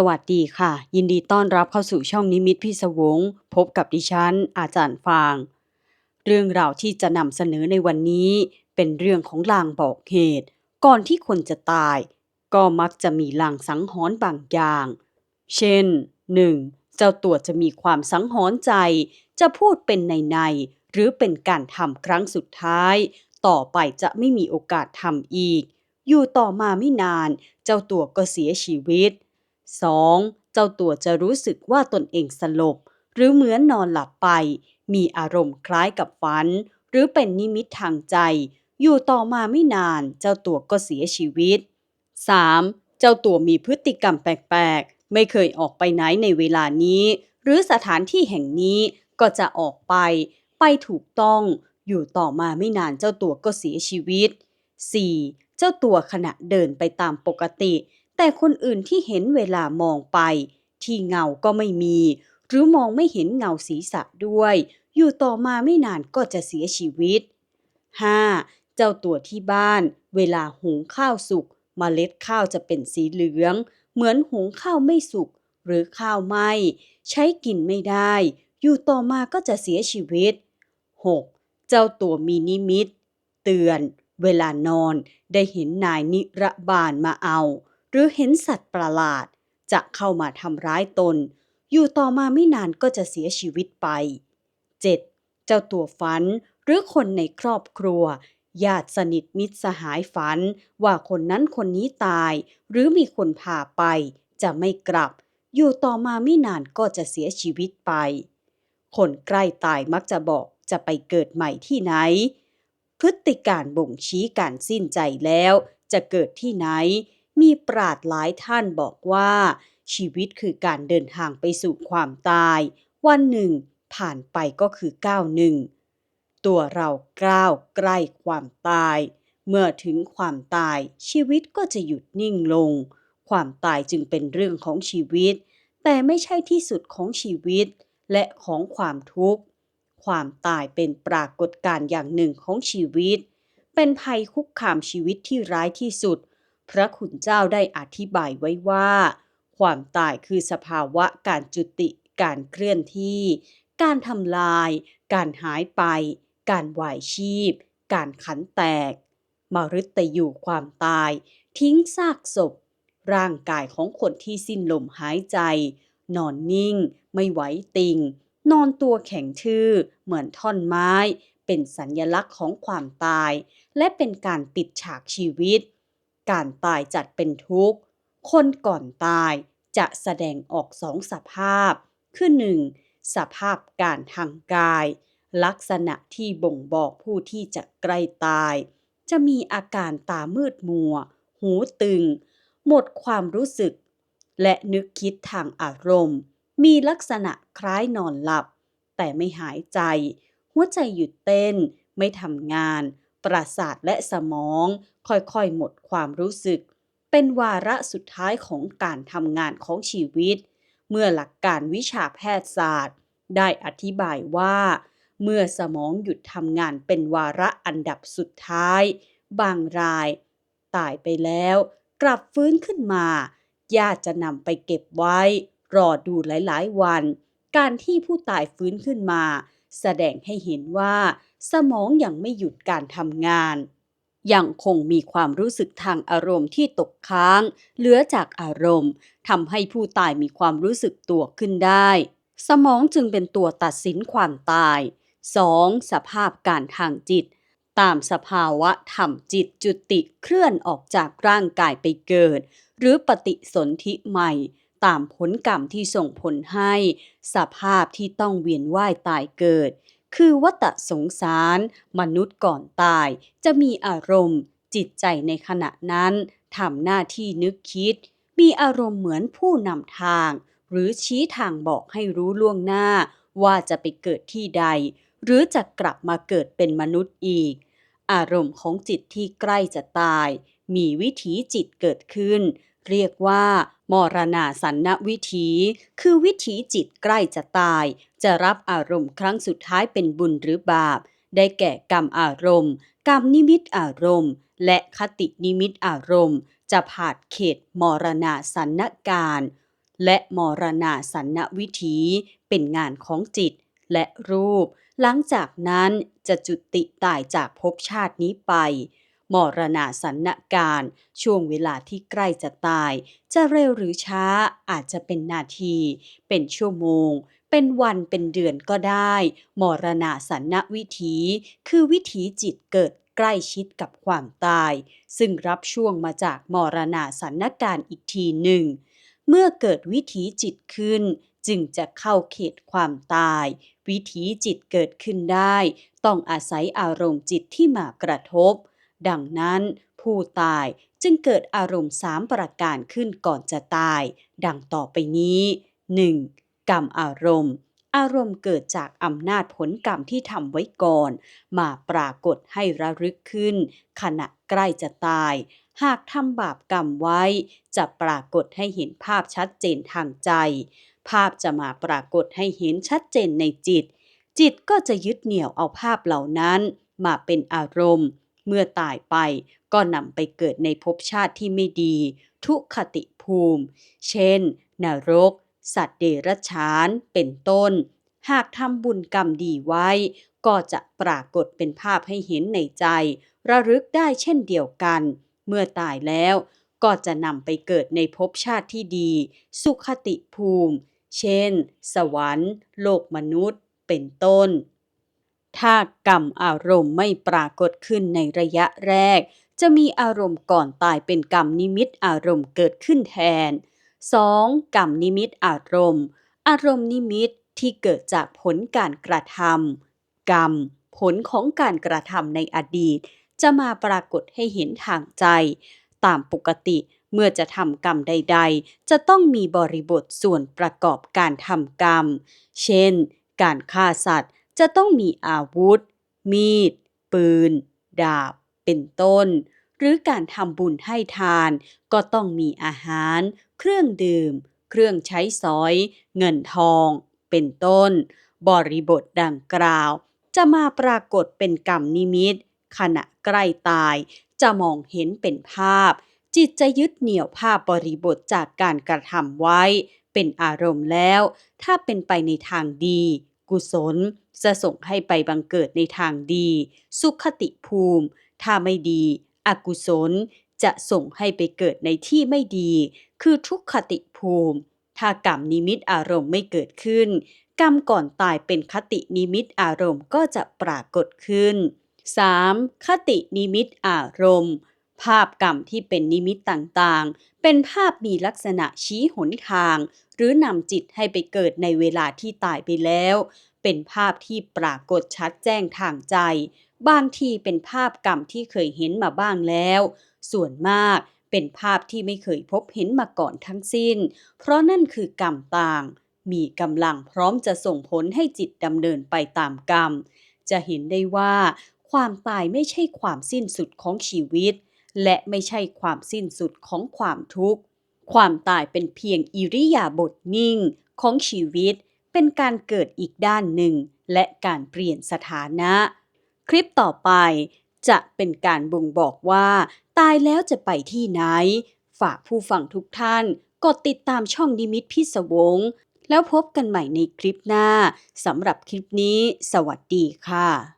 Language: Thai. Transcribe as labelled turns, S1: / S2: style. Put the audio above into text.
S1: สวัสดีค่ะ ยินดีต้อนรับเข้าสู่ช่องนิมิตพิศวง พบกับดิฉัน อาจารย์ฟาง เรื่องราวที่จะนำเสนอในวันนี้ เป็นเรื่องของลางบอกเหตุ ก่อนที่คนจะตาย ก็มักจะมีลางสังหรณ์บางอย่าง เช่น 1. เจ้าตัวจะมีความสังหรณ์ใจ จะพูดเป็นในในหรือเป็นการทำครั้งสุดท้าย ต่อไปจะไม่มีโอกาสทำอีก อยู่ต่อมาไม่นาน เจ้าตัวก็เสียชีวิต 2. เจ้าตัวจะรู้สึกว่าตนเองสลบ หรือเหมือนนอนหลับไป มีอารมณ์คล้ายกับฝัน หรือเป็นนิมิตทางใจ อยู่ต่อมาไม่นาน เจ้าตัวก็เสียชีวิต 3. เจ้าตัวมีพฤติกรรมแปลกๆ ไม่เคยออกไปไหนในเวลานี้ หรือสถานที่แห่งนี้ก็จะออกไป ไปถูกต้อง อยู่ต่อมาไม่นานเจ้าตัวก็เสียชีวิต 4. เจ้าตัวขณะเดินไปตามปกติ แต่คนอื่นที่เห็นเวลามองไป ที่เงาก็ไม่มี หรือมองไม่เห็นเงาศีรษะด้วย อยู่ต่อมาไม่นานก็จะเสียชีวิต 5. เจ้าตัวที่บ้าน เวลาหุงข้าวสุกเมล็ดข้าวจะเป็นสีเหลือง เหมือนหุงข้าวไม่สุกหรือข้าวไหม้ใช้กินไม่ได้ อยู่ต่อมาก็จะเสียชีวิต 6. เจ้าตัวมีนิมิต เตือน เวลานอนได้เห็นนายนิรบาลมาเอา รือเห็นสัตว์ประหลาด จะเข้ามาทำร้ายตน อยู่ต่อมาไม่นานก็จะเสียชีวิตไป 7. เจ้าตัวฝันหรือคนในครอบครัวญาติสนิทมิตรสหายฝัน ว่าคนนั้นคนนี้ตาย หรือมีคนพาไป จะไม่กลับ อยู่ต่อมาไม่นานก็จะเสียชีวิตไป คนใกล้ตายมักจะบอกจะไปเกิดใหม่ที่ไหน พฤติการบ่งชี้การสิ้นใจแล้ว จะเกิดที่ไหน มีปราดหลายท่านบอกว่า ชีวิตคือการเดินทางไปสู่ความตาย วันหนึ่ง ผ่านไปก็คือก้าวหนึ่ง ตัวเราก้าวใกล้ความตาย เมื่อถึงความตายชีวิตก็จะหยุดนิ่งลง ความตายจึงเป็นเรื่องของชีวิต แต่ไม่ใช่ที่สุดของชีวิต และของความทุกข์ ความตายเป็นปรากฏการณ์อย่างหนึ่งของชีวิต เป็นภัยคุกคามชีวิตที่ร้ายที่สุด พระคุณเจ้าได้อธิบายไว้ว่า ความตายคือสภาวะการจุติ การเคลื่อนที่ การทำลาย การหายไป การวายชีพ การขันแตกมฤตยู่ความตาย ทิ้งซากศพ ร่างกายของคนที่สิ้นลมหายใจ นอนนิ่ง ไม่ไหวติง นอนตัวแข็งทื่อ เหมือนท่อนไม้ เป็นสัญญลักษณ์ของความตาย และเป็นการปิดฉากชีวิต การตายจัดเป็นทุกข์ คนก่อนตายจะแสดงออกสองสภาพ คือหนึ่งสภาพการทางกาย ลักษณะที่บ่งบอกผู้ที่จะใกล้ตาย จะมีอาการตามืดมัว หูตึง หมดความรู้สึก และนึกคิดทางอารมณ์ มีลักษณะคล้ายนอนหลับ แต่ไม่หายใจ หัวใจหยุดเต้น ไม่ทำงาน ประสาทและสมอง ค่อยๆ หมดความรู้สึก เป็นวาระสุดท้ายของการทำงานของชีวิต เมื่อหลักการวิชาแพทยศาสตร์ ได้อธิบายว่า เมื่อสมองหยุดทำงานเป็นวาระอันดับสุดท้าย บางราย ตายไปแล้ว กลับฟื้นขึ้นมาญาติจะนำไปเก็บไว้ รอดูหลายๆ วัน การที่ผู้ตายฟื้นขึ้นมา แสดงให้เห็นว่า สมองยังไม่หยุดการทำงาน ยังคงมีความรู้สึกทางอารมณ์ที่ตกค้าง เหลือจากอารมณ์ทำให้ผู้ตายมีความรู้สึกตัวขึ้นได้ สมองจึงเป็นตัวตัดสินความตาย 2. สภาพการทางจิต ตามสภาวะธรรมจิตจุติเคลื่อนออกจากร่างกายไปเกิด หรือปฏิสนธิใหม่ ตามผลกรรมที่ส่งผลให้ สภาพที่ต้องเวียนว่ายตายเกิด คือวัฏสงสาร มนุษย์ก่อนตายจะมีอารมณ์ จิตใจในขณะนั้นทำหน้าที่นึกคิด มีอารมณ์เหมือนผู้นำทาง หรือชี้ทางบอกให้รู้ล่วงหน้า ว่าจะไปเกิดที่ใด หรือจะกลับมาเกิดเป็นมนุษย์อีก อารมณ์ของจิตที่ใกล้จะตาย มีวิถีจิตเกิดขึ้น เรียกว่า มรณาสันนวิถี คือวิถีจิตใกล้จะตาย จะรับอารมณ์ครั้งสุดท้ายเป็นบุญหรือบาป ได้แก่กรรมอารมณ์ กรรมนิมิตอารมณ์ และคตินิมิตอารมณ์ จะผ่านเขตมรณาสันนการ และมรณาสันนวิถี เป็นงานของจิตและรูป หลังจากนั้นจะจุติตายจากภพชาตินี้ไป มรณาสันนการ ช่วงเวลาที่ใกล้จะตาย จะเร็วหรือช้าอาจจะเป็นนาที เป็นชั่วโมง เป็นวันเป็นเดือนก็ได้ มรณาสันนวิถี คือวิถีจิตเกิดใกล้ชิดกับความตาย ซึ่งรับช่วงมาจากมรณาสันนการอีกทีหนึ่ง เมื่อเกิดวิถีจิตขึ้น จึงจะเข้าเขตความตาย วิถีจิตเกิดขึ้นได้ ต้องอาศัยอารมณ์จิตที่มากระทบ ดังนั้นผู้ตายจึงเกิดอารมณ์สามประการขึ้นก่อนจะตาย ดังต่อไปนี้ 1. กรรมอารมณ์ อารมณ์เกิดจากอำนาจผลกรรมที่ทำไว้ก่อน มาปรากฏให้ระลึกขึ้น ขณะใกล้จะตาย หากทำบาปกรรมไว้ จะปรากฏให้เห็นภาพชัดเจนทางใจ ภาพจะมาปรากฏให้เห็นชัดเจนในจิต จิตก็จะยึดเหนี่ยวเอาภาพเหล่านั้น มาเป็นอารมณ์ เมื่อตายไปก็นำไปเกิดในภพชาติที่ไม่ดี ทุกขติภูมิ เช่น นรก สัตว์เดรัจฉาน เป็นต้น หากทำบุญกรรมดีไว้ ก็จะปรากฏเป็นภาพให้เห็นในใจ ระลึกได้เช่นเดียวกัน เมื่อตายแล้วก็จะนำไปเกิดในภพชาติที่ดี สุขติภูมิ เช่น สวรรค์ โลกมนุษย์ เป็นต้น ถ้ากรรมอารมณ์ไม่ปรากฏขึ้นในระยะแรก จะมีอารมณ์ก่อนตายเป็นกรรมนิมิตอารมณ์เกิดขึ้นแทน 2. กรรมนิมิตอารมณ์ อารมณ์นิมิตที่เกิดจากผลการกระทำกรรม ผลของการกระทำในอดีต จะมาปรากฏให้เห็นทางใจ ตามปกติเมื่อจะทำกรรมใด ๆ จะต้องมีบริบทส่วนประกอบการทำกรรม เช่น การฆ่าสัตว์ จะต้องมีอาวุธ มีด ปืน ดาบ เป็นต้น หรือการทำบุญให้ทาน ก็ต้องมีอาหาร เครื่องดื่ม เครื่องใช้สอย เงินทอง เป็นต้น บริบทดังกล่าว จะมาปรากฏเป็นกรรมนิมิต ขณะใกล้ตายจะมองเห็นเป็นภาพ จิตจะยึดเหนี่ยวภาพบริบทจากการกระทำไว้ เป็นอารมณ์แล้ว ถ้าเป็นไปในทางดี กุศล จะส่งให้ไปบังเกิดในทางดี สุขติภูมิ ถ้าไม่ดี อกุศล จะส่งให้ไปเกิดในที่ไม่ดี คือทุกขติภูมิ ถ้ากรรมนิมิตอารมณ์ไม่เกิดขึ้น กรรมก่อนตายเป็นคตินิมิตอารมณ์ก็จะปรากฏขึ้น 3. คตินิมิตอารมณ์ ภาพกรรมที่เป็นนิมิตต่างๆ เป็นภาพมีลักษณะชี้หนทาง หรือนำจิตให้ไปเกิดในเวลาที่ตายไปแล้ว เป็นภาพที่ปรากฏชัดแจ้งทางใจ บางทีเป็นภาพกรรมที่เคยเห็นมาบ้างแล้ว ส่วนมากเป็นภาพที่ไม่เคยพบเห็นมาก่อนทั้งสิ้น เพราะนั่นคือกรรมต่าง มีกำลังพร้อมจะส่งผลให้จิตดำเนินไปตามกรรม จะเห็นได้ว่า ความตายไม่ใช่ความสิ้นสุดของชีวิต และไม่ใช่ความสิ้นสุดของความทุกข์ ความตายเป็นเพียงอิริยาบถนิ่งของชีวิต เป็นการเกิดอีกด้านหนึ่ง และการเปลี่ยนสถานะ คลิปต่อไปจะเป็นการบ่งบอกว่า ตายแล้วจะไปที่ไหน ฝากผู้ฟังทุกท่าน กดติดตามช่องนิมิตพิศวง แล้วพบกันใหม่ในคลิปหน้าสำหรับคลิปนี้ สวัสดีค่ะ